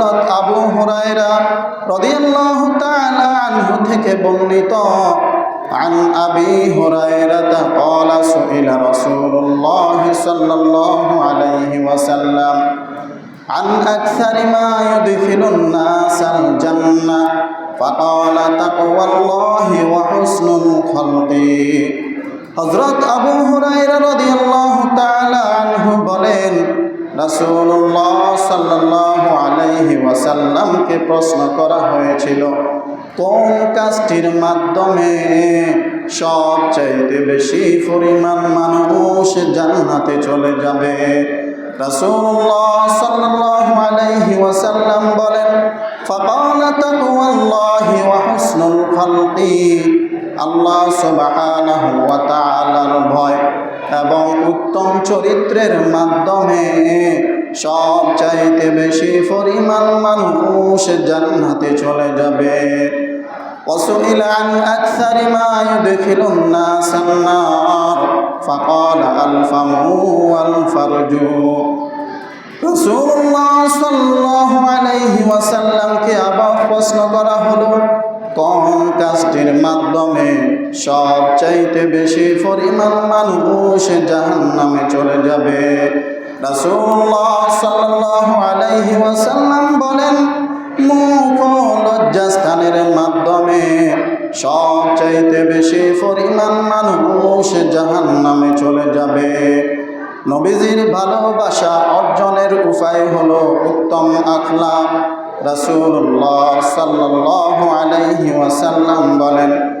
হজরত আবু হুরায়রা রাদিয়াল্লাহু তাআলা আনহু থেকে বর্ণিত عن أبي هريرة قال سئل رسول الله صلى الله عليه وسلم عن أكثر ما يدخل الناس الجنة فقال تقوى الله وحسن الخلق হজরত আবু হুরাইরা রাদিয়াল্লাহু তাআলা আনহু বলেন রাসূলুল্লাহ সাল্লাল্লাহু আলাইহি ওয়াসাল্লামকে প্রশ্ন করা হয়েছিল, কোন কাজটির মাধ্যমে সবচাইতে বেশি পরিমাণ মানুষ জান্নাতে চলে যাবে? রাসূলুল্লাহ সাল্লাল্লাহু আলাইহি ওয়াসাল্লাম বলেন হুসনুল খালকি। আল্লাহ সুবহানাহু ওয়া তাআলার ভয় এবং উত্তম চরিত্রের মাধ্যমে সব চাইতে বেশি পরিমাণ মানুষ জান্নাতে চলে যাবে وسئل عن أكثر ما يدخل الناس النار فقال الفم والفرج রসুল্লাহ সাল্লাল্লাহু আলাইহি ওয়াসাল্লামকে আবার প্রশ্ন করা হলো কোন কাজটির মাধ্যমে সব চাইতে বেশি পরিমাণ মানুষ জাহান্নামে চলে যাবে। রাসূলুল্লাহ সাল্লাল্লাহু আলাইহি ওয়াসাল্লাম বলেন মুখ লজ্জাস্থানের মাধ্যমে সব চাইতে বেশি পরিমাণ মানুষ জাহান্নামে চলে যাবে। নবীজির ভালোবাসা অর্জনের উপায় হলো উত্তম আখলাক রাসূলুল্লাহ সাল্লাল্লাহু আলাইহি ওয়াসাল্লাম বলেন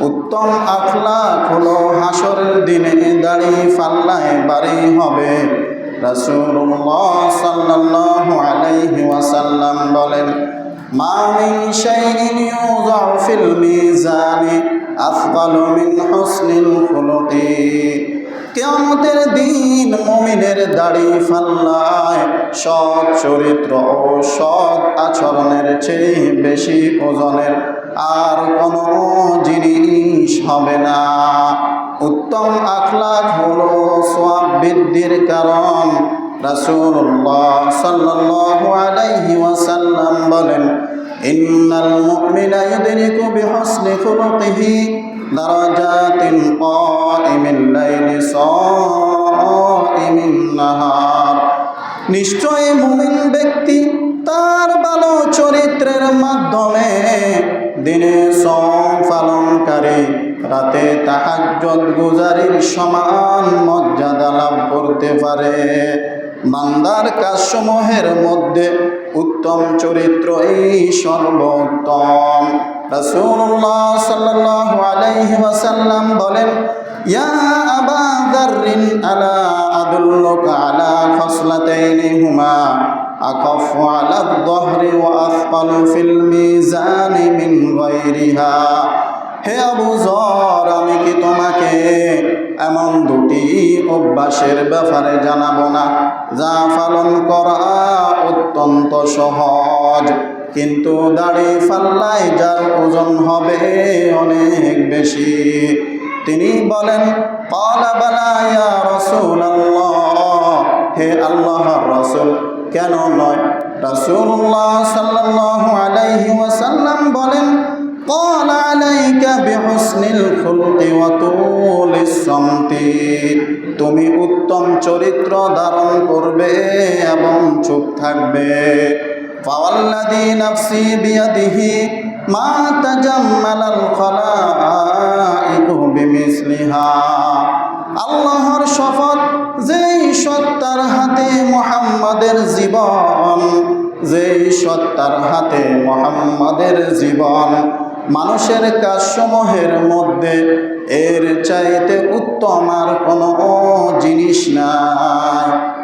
উত্তম আখলাক হলো হাসরের দিনে দাড়ি ফাল্লায় বাড়ি হবে। রাসূলুল্লাহ সাল্লাল্লাহু আলাইহি ওয়াসাল্লাম বলেন, মা মিন শাইইন ইউযাউ ফিল মিজানি আফদালু মিন হুসনিল খুলুকি। কেয়ামতের দিন মুমিনের দাড়ি ফাল্লায় সৎ চরিত্র ও সৎ আচরণের চেয়ে বেশি ওজনের আর কোনো জিনিস হবে না। উত্তম হলো বৃদ্ধির কারণ। রাসূলুল্লাহ সাল্লাল্লাহু আলাইহি ওয়াসাল্লাম বলেন, ইন্নাল মুমিনা ইউদরিকু খুলুকিহি দারাজাতিন লাইলি সাইমিন নাহার। নিশ্চয় মুমিন ব্যক্তি তার ভালো চরিত্রের পালনকারী রাতে তাহাজ্জত গুজারির সমান মর্যাদা লাভ করতে পারে। বান্দার কাজসমূহের মধ্যে উত্তম চরিত্র এই সর্বোত্তম। রাসূলুল্লাহ সাল্লাল্লাহু আলাইহি ওয়াসাল্লাম বলেন, ইয়া আবা যাররিন আলা আদুল্লুকা আলা খাসলাতাইনি হুমা আলা আদ-দহরি ওয়া আথকালু ফিল মিজানি মিন গায়রিহা। হে আবু জর, আমি কি তোমাকে এমন দুটি অভ্যাসের ব্যাপারে জানাব না? যা পালন করা অত্যন্ত সহজ, কিন্তু দাড়ি ফাল্লায় যার ওজন হবে অনেক বেশি। তিনি বলেন হে আল্লাহর রাসূল, কেন নয়? রাসূলুল্লাহ সাল্লাল্লাহু আলাইহি ওয়াসাল্লাম বলেন قال عليك بحسن الخلق وطول الصمت তুমি উত্তম চরিত্র ধারণ করবে এবং চুপ থাকবে ফাওয়াল্লাযী নাফসি বিয়াদিহি মা তাজাম্মালাল খালাইকু বিমিসলিহা আল্লাহর শপথ যেই সত্তার হাতে মোহাম্মদের জীবন যেই সত্তার হাতে মোহাম্মদের জীবন মানুষের কাজসমূহের মধ্যে এর চাইতে উত্তম আর কোনো জিনিস নাই।